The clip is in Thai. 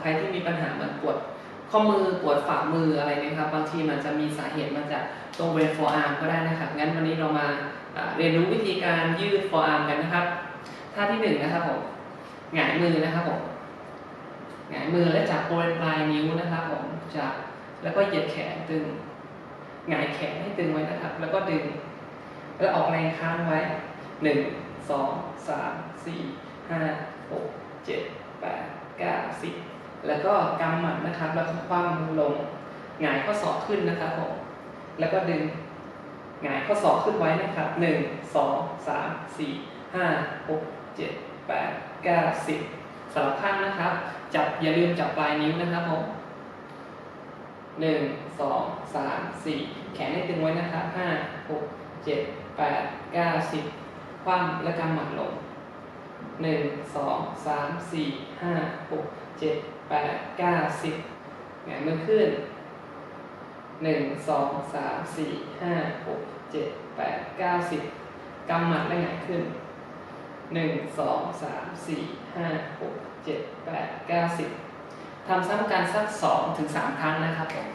ใครที่มีปัญหามันปวดข้อมือปวดฝ่ามืออะไรนะครับบางทีมันจะมีสาเหตุมาจากตรงบริเวณ forearm ก็ได้นะครับงั้นวันนี้เรามาอ่าเรียนรู้วิธีการยืด forearm กันนะครับท่าที่หนึ่งนะครับผมหงายมือนะครับผมหงายมือและจับบริเวณปลายนิ้วนะครับผมจับแล้วก็เหยียดแขนตึงหงายแขนให้ตึงไว้นะครับ แล้วก็ดึง แล้วออกแรงค้างไว้หนึ่งสองสามสี่ห้าหกเจ็ดแปดเก้าสิบ แล้วก็กำหมัดนะครับแล้วก็คว่ำมือลงหงายข้อศอกขึ้นนะครับผมแล้วก็ดึงหงายข้อศอกขึ้นไว้นะครับหนึ่งสองสามสี่ห้าหกเจ็ดแปดเก้าสิบสลับข้างนะครับ จับอย่าลืมจับปลายนิ้วนะครับผมหนึ่งสองสามสี่แขนให้ตึงไว้นะครับห้าหกเจ็ดแปดเก้าสิบคว่ำและกำหมัดลง หนึ่งสองสามสี่ห้าหกเจ็ดแปดเก้าสิบแหงนมือขึ้นหนึ่งสองสามสี่ห้าหกเจ็ดแปดเก้าสิบกำหมัดและหงายขึ้นหนึ่งสองสามสี่ห้าหกเจ็ดแปดเก้าสิบทำซ้ำกันสักสองถึงสามครั้งนะครับผม